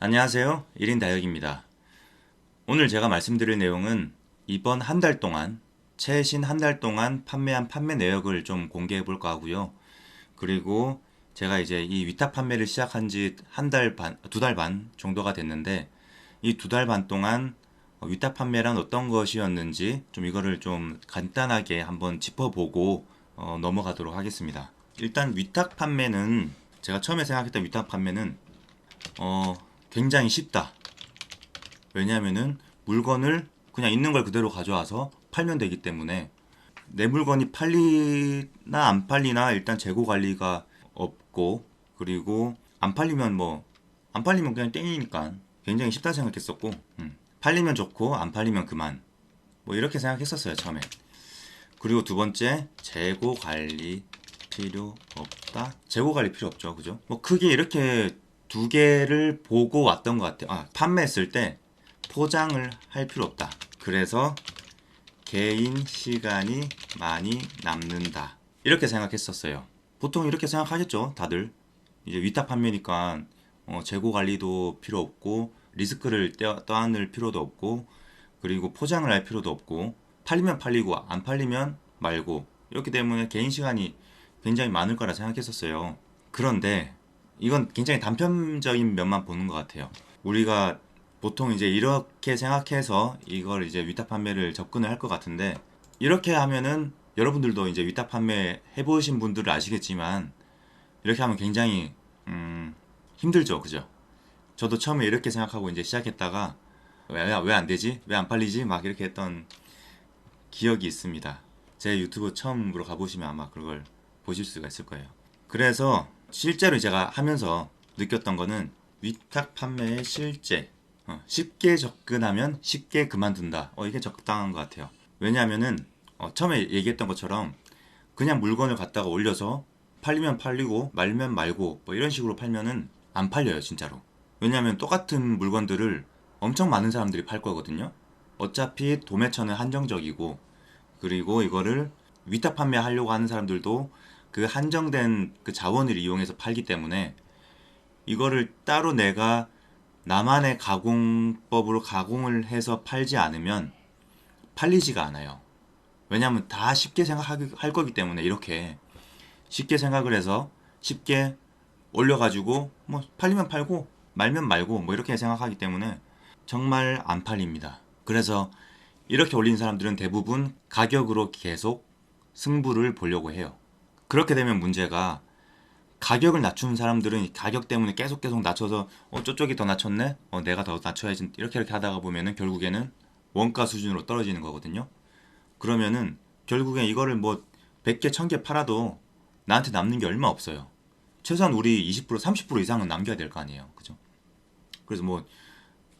안녕하세요. 1인 다역입니다. 오늘 제가 말씀드릴 내용은 이번 한 달 동안, 최신 한 달 동안 판매한 판매 내역을 좀 공개해 볼까 하고요. 그리고 제가 이제 이 위탁 판매를 시작한 지 한 달 반, 두 달 반 정도가 됐는데 이 두 달 반 동안 어, 위탁 판매란 어떤 것이었는지 좀 이거를 좀 간단하게 한번 짚어보고 어, 넘어가도록 하겠습니다. 일단 위탁 판매는 제가 처음에 생각했던 위탁 판매는 어, 굉장히 쉽다. 왜냐하면은 물건을 그냥 있는 걸 그대로 가져와서 팔면 되기 때문에 내 물건이 팔리나 안 팔리나 일단 재고 관리가 없고 그리고 안 팔리면 뭐 안 팔리면 그냥 땡이니까 굉장히 쉽다 생각했었고 음. 팔리면 좋고 안 팔리면 그만 뭐 이렇게 생각했었어요 처음에 그리고 두 번째 재고 관리 필요 없다 재고 관리 필요 없죠 그죠 뭐 크게 이렇게 두 개를 보고 왔던 것 같아요. 아 판매했을 때 포장을 할 필요 없다. 그래서 개인 시간이 많이 남는다. 이렇게 생각했었어요. 보통 이렇게 생각하겠죠 다들? 이제 위탁 판매니까 어, 재고 관리도 필요 없고 리스크를 떼- 떠안을 필요도 없고 그리고 포장을 할 필요도 없고 팔리면 팔리고 안 팔리면 말고 이렇기 때문에 개인 시간이 굉장히 많을 거라 생각했었어요. 그런데 이건 굉장히 단편적인 면만 보는 것 같아요 우리가 보통 이제 이렇게 생각해서 이걸 이제 위탁 판매를 접근을 할 것 같은데 이렇게 하면은 여러분들도 이제 위탁 판매 해보신 분들은 아시겠지만 이렇게 하면 굉장히 음, 힘들죠, 그죠? 저도 처음에 이렇게 생각하고 이제 시작했다가 왜왜안 되지? 왜 안 팔리지? 막 이렇게 했던 기억이 있습니다. 제 유튜브 처음으로 가보시면 아마 그걸 보실 수가 있을 거예요. 그래서 실제로 제가 하면서 느꼈던 거는 위탁 판매의 실제 어, 쉽게 접근하면 쉽게 그만둔다. 어, 이게 적당한 것 같아요. 왜냐하면은 어, 처음에 얘기했던 것처럼 그냥 물건을 갖다가 올려서 팔리면 팔리고 말면 말고 뭐 이런 식으로 팔면은 안 팔려요 진짜로. 왜냐하면 똑같은 물건들을 엄청 많은 사람들이 팔 거거든요. 어차피 도매처는 한정적이고 그리고 이거를 위탁 판매하려고 하는 사람들도 그 한정된 그 자원을 이용해서 팔기 때문에 이거를 따로 내가 나만의 가공법으로 가공을 해서 팔지 않으면 팔리지가 않아요. 왜냐하면 다 쉽게 생각할 거기 때문에 이렇게 쉽게 생각을 해서 쉽게 올려가지고 뭐 팔리면 팔고 말면 말고 뭐 이렇게 생각하기 때문에 정말 안 팔립니다. 그래서 이렇게 올린 사람들은 대부분 가격으로 계속 승부를 보려고 해요. 그렇게 되면 문제가 가격을 낮추는 사람들은 이 가격 때문에 계속 계속 낮춰서 어 저쪽이 더 낮췄네? 어 내가 더 낮춰야지. 이렇게 이렇게 하다가 보면은 결국에는 원가 수준으로 떨어지는 거거든요. 그러면은 결국엔 이거를 뭐 100개 1000개 팔아도 나한테 남는 게 얼마 없어요. 최소한 우리 20% 30% 이상은 남겨야 될 거 아니에요. 그죠? 그래서 뭐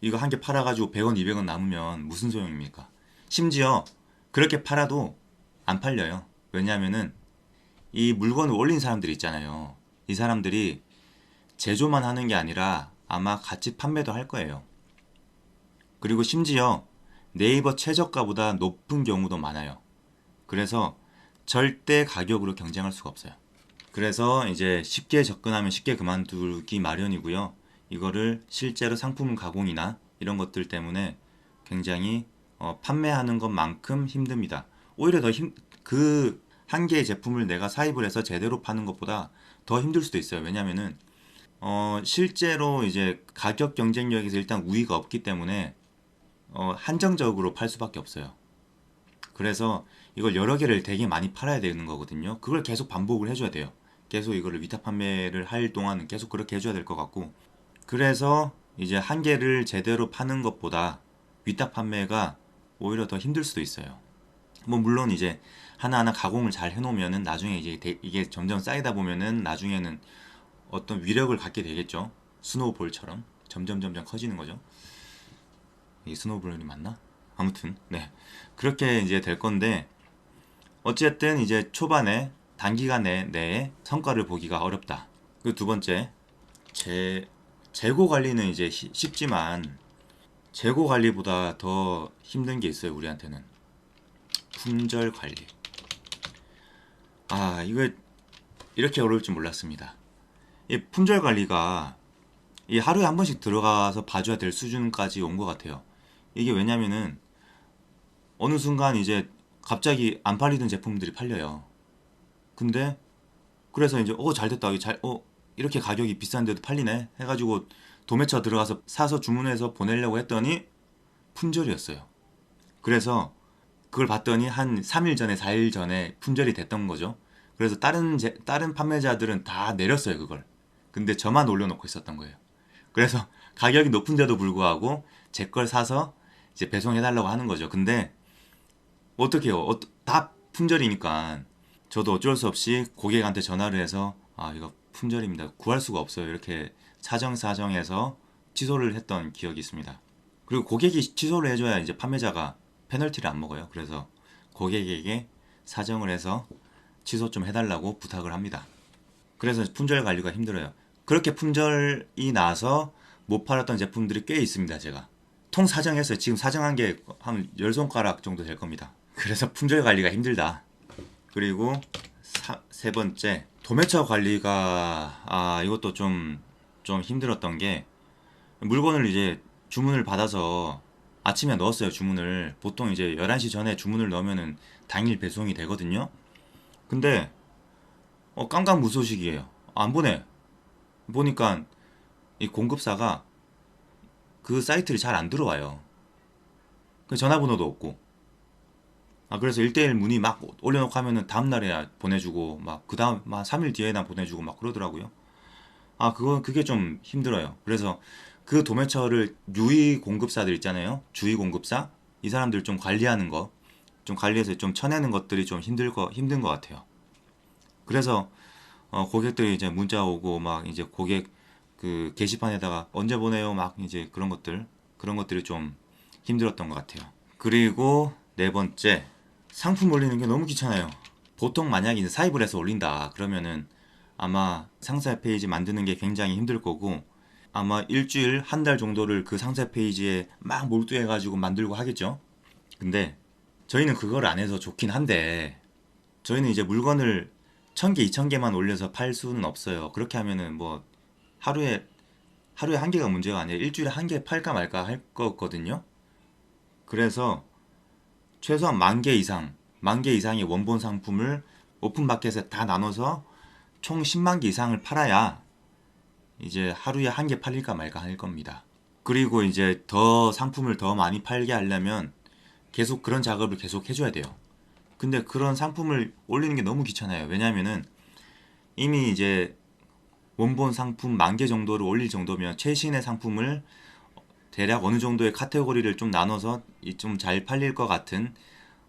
이거 한 개 팔아가지고 100원 200원 남으면 무슨 소용입니까? 심지어 그렇게 팔아도 안 팔려요. 왜냐하면은 이 물건을 올린 사람들이 있잖아요. 이 사람들이 제조만 하는 게 아니라 아마 같이 판매도 할 거예요. 그리고 심지어 네이버 최저가보다 높은 경우도 많아요. 그래서 절대 가격으로 경쟁할 수가 없어요. 그래서 이제 쉽게 접근하면 쉽게 그만두기 마련이고요. 이거를 실제로 상품 가공이나 이런 것들 때문에 굉장히 어, 판매하는 것만큼 힘듭니다. 오히려 더 힘, 그 한 개의 제품을 내가 사입을 해서 제대로 파는 것보다 더 힘들 수도 있어요. 왜냐면은 어, 실제로 이제 가격 경쟁력에서 일단 우위가 없기 때문에 어, 한정적으로 팔 수밖에 없어요. 그래서 이걸 여러 개를 되게 많이 팔아야 되는 거거든요. 그걸 계속 반복을 해줘야 돼요. 계속 이거를 위탁 판매를 할 동안은 계속 그렇게 해줘야 될 것 같고 그래서 이제 한 개를 제대로 파는 것보다 위탁 판매가 오히려 더 힘들 수도 있어요. 뭐 물론 이제 하나하나 가공을 잘 해놓으면은 나중에 이제 대- 이게 점점 쌓이다 보면은 나중에는 어떤 위력을 갖게 되겠죠. 스노우볼처럼 점점 점점 커지는 거죠. 이 스노우볼이 맞나? 아무튼 네 그렇게 이제 될 건데 어쨌든 이제 초반에 단기간 내, 내에 성과를 보기가 어렵다. 그 두 번째 재 재고 관리는 이제 시- 쉽지만 재고 관리보다 더 힘든 게 있어요 우리한테는 품절 관리. 아, 이거 이렇게 어려울 줄 몰랐습니다. 이 품절 관리가 이 하루에 한 번씩 들어가서 봐줘야 될 수준까지 온 것 같아요. 이게 왜냐면은 어느 순간 이제 갑자기 안 팔리던 제품들이 팔려요. 근데 그래서 이제 어 잘 됐다. 잘어 이렇게 가격이 비싼데도 팔리네 해가지고 도매처 들어가서 사서 주문해서 보내려고 했더니 품절이었어요. 그래서 그걸 봤더니 한 3일 전에 4일 전에 품절이 됐던 거죠. 그래서 다른 제, 다른 판매자들은 다 내렸어요 그걸. 근데 저만 올려놓고 있었던 거예요. 그래서 가격이 높은데도 불구하고 제 걸 사서 이제 배송해달라고 하는 거죠. 근데 어떻게요? 어, 다 품절이니까 저도 어쩔 수 없이 고객한테 전화를 해서 아 이거 품절입니다. 구할 수가 없어요. 이렇게 사정사정해서 취소를 했던 기억이 있습니다. 그리고 고객이 취소를 해줘야 이제 판매자가 페널티를 안 먹어요. 그래서 고객에게 사정을 해서 취소 좀 해달라고 부탁을 합니다. 그래서 품절 관리가 힘들어요. 그렇게 품절이 나서 못 팔았던 제품들이 꽤 있습니다. 제가 통 사정했어요. 지금 사정한 게 한 10손가락 정도 될 겁니다. 그래서 품절 관리가 힘들다. 그리고 사- 세 번째 도매처 관리가 아 이것도 좀좀 힘들었던 게 물건을 이제 주문을 받아서 아침에 넣었어요 주문을. 보통 이제 11시 전에 주문을 넣으면은 당일 배송이 되거든요. 근데 어 깜깜 무소식이에요. 안 보내. 보니까 이 공급사가 그 사이트를 잘 안 들어와요. 그 전화번호도 없고. 아 그래서 1대1 문의 막 올려놓고 하면은 다음날에야 보내주고 막 그 다음 막 3일 뒤에나 보내주고 막 그러더라고요. 아 그건 그게 좀 힘들어요. 그래서 그 도매처를 유의 공급사들 있잖아요. 주의 공급사. 이 사람들 좀 관리하는 거 좀 관리해서 좀 쳐내는 것들이 좀 힘들 거 힘든 것 같아요. 그래서 어, 고객들이 이제 문자 오고 막 이제 고객 그 게시판에다가 언제 보내요? 막 이제 그런 것들 그런 것들이 좀 힘들었던 것 같아요. 그리고 네 번째 상품 올리는 게 너무 귀찮아요. 보통 만약에 이제 사입을 해서 올린다 그러면은 아마 상세 페이지 만드는 게 굉장히 힘들 거고 아마 일주일 한 달 정도를 그 상세 페이지에 막 몰두해 가지고 만들고 하겠죠 근데 저희는 그걸 안 해서 좋긴 한데 저희는 이제 물건을 1000개, 2000개만 올려서 팔 수는 없어요. 그렇게 하면은 뭐 하루에 하루에 한 개가 문제가 아니라 일주일에 한 개 팔까 말까 할 거거든요. 그래서 최소한 만 개 이상, 만 개 이상의 원본 상품을 오픈마켓에 다 나눠서 총 10만 개 이상을 팔아야 이제 하루에 한 개 팔릴까 말까 할 겁니다. 그리고 이제 더 상품을 더 많이 팔게 하려면 계속 그런 작업을 계속 해줘야 돼요. 근데 그런 상품을 올리는 게 너무 귀찮아요. 왜냐면은 이미 이제 원본 상품 만 개 정도를 올릴 정도면 최신의 상품을 대략 어느 정도의 카테고리를 좀 나눠서 좀 잘 팔릴 것 같은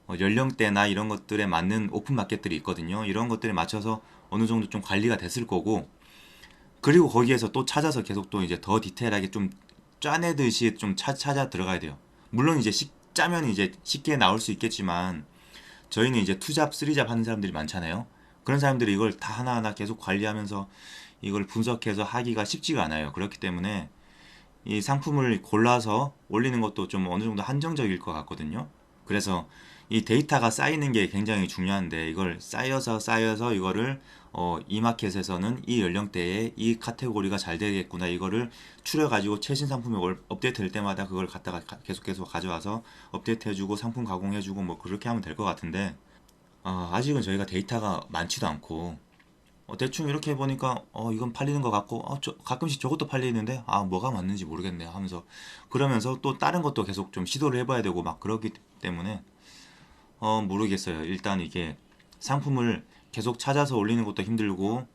어, 연령대나 이런 것들에 맞는 오픈 마켓들이 있거든요. 이런 것들에 맞춰서 어느 정도 좀 관리가 됐을 거고 그리고 거기에서 또 찾아서 계속 또 이제 더 디테일하게 좀 짜내듯이 좀 차, 찾아 들어가야 돼요. 물론 이제 식, 짜면 이제 쉽게 나올 수 있겠지만 저희는 이제 투잡, 쓰리잡 하는 사람들이 많잖아요. 그런 사람들이 이걸 다 하나하나 계속 관리하면서 이걸 분석해서 하기가 쉽지가 않아요. 그렇기 때문에 이 상품을 골라서 올리는 것도 좀 어느 정도 한정적일 것 같거든요. 그래서 이 데이터가 쌓이는 게 굉장히 중요한데 이걸 쌓여서 쌓여서 이거를 어, 이 마켓에서는 이 연령대에 이 카테고리가 잘 되겠구나. 이거를 추려 가지고 최신 상품이 월- 업데이트 될 때마다 그걸 갖다가 가- 계속 계속 가져와서 업데이트 해주고 상품 가공해주고 뭐 그렇게 하면 될 것 같은데 아, 아직은 저희가 데이터가 많지도 않고 어, 대충 이렇게 해보니까 어 이건 팔리는 것 같고 어, 저, 가끔씩 저것도 팔리는데 아 뭐가 맞는지 모르겠네 하면서 그러면서 또 다른 것도 계속 좀 시도를 해봐야 되고 막 그러기 때문에 어 모르겠어요. 일단 이게 상품을 계속 찾아서 올리는 것도 힘들고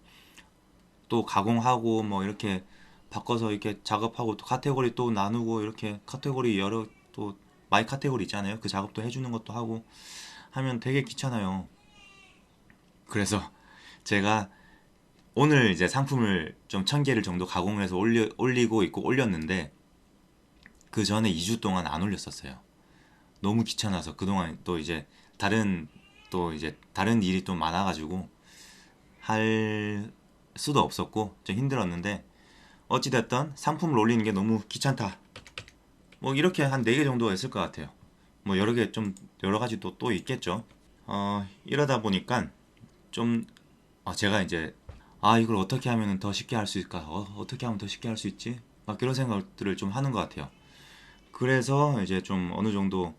또 가공하고 뭐 이렇게 바꿔서 이렇게 작업하고 또 카테고리 또 나누고 이렇게 카테고리 여러 또 마이 카테고리 있잖아요 그 작업도 해주는 것도 하고 하면 되게 귀찮아요 그래서 제가 오늘 이제 상품을 좀 천 개를 정도 가공을 해서 올려, 올리고 있고 올렸는데 그 전에 2주 동안 안 올렸었어요. 너무 귀찮아서 그동안 또 이제 다른 또 이제 다른 일이 또 많아가지고 할 수도 없었고 좀 힘들었는데 어찌됐든 상품을 올리는 게 너무 귀찮다. 뭐 이렇게 한 4개 정도 했을 것 같아요. 뭐 여러 개 좀 여러 가지 또, 또 있겠죠. 어, 이러다 보니까 좀 어, 제가 이제 아 이걸 어떻게 하면 더 쉽게 할 수 있을까? 어, 어떻게 하면 더 쉽게 할 수 있지? 막 그런 생각들을 좀 하는 것 같아요. 그래서 이제 좀 어느 정도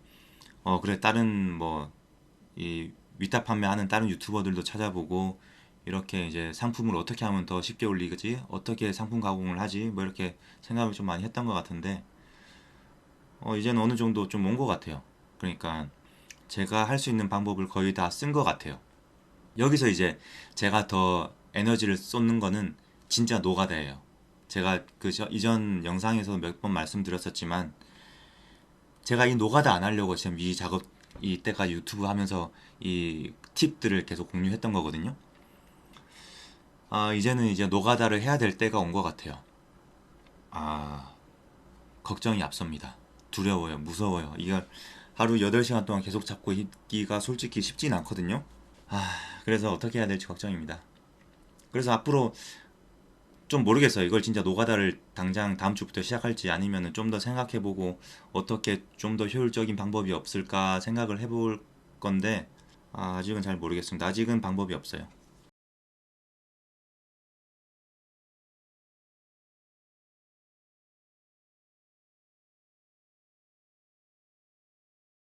어 그래 다른 뭐 이 위탁 판매하는 다른 유튜버들도 찾아보고 이렇게 이제 상품을 어떻게 하면 더 쉽게 올리지 어떻게 상품 가공을 하지 뭐 이렇게 생각을 좀 많이 했던 것 같은데 어 이제는 어느 정도 좀 온 것 같아요. 그러니까 제가 할 수 있는 방법을 거의 다 쓴 것 같아요. 여기서 이제 제가 더 에너지를 쏟는 거는 진짜 노가다예요. 제가 그 저- 이전 영상에서 몇 번 말씀드렸었지만 제가 이 노가다 안 하려고 지금 이 작업 이때까지 유튜브 하면서 이 팁들을 계속 공유했던 거거든요. 아 이제는 이제 노가다를 해야 될 때가 온 것 같아요. 아 걱정이 앞섭니다. 두려워요. 무서워요. 이걸 하루 8시간 동안 계속 잡고 있기가 솔직히 쉽진 않거든요. 아, 그래서 어떻게 해야 될지 걱정입니다. 그래서 앞으로 좀 모르겠어요. 이걸 진짜 노가다를 당장 다음 주부터 시작할지 아니면은 좀더 생각해보고 어떻게 좀 더 효율적인 방법이 없을까 생각을 해볼 건데 아, 아직은 잘 모르겠습니다. 아직은 방법이 없어요.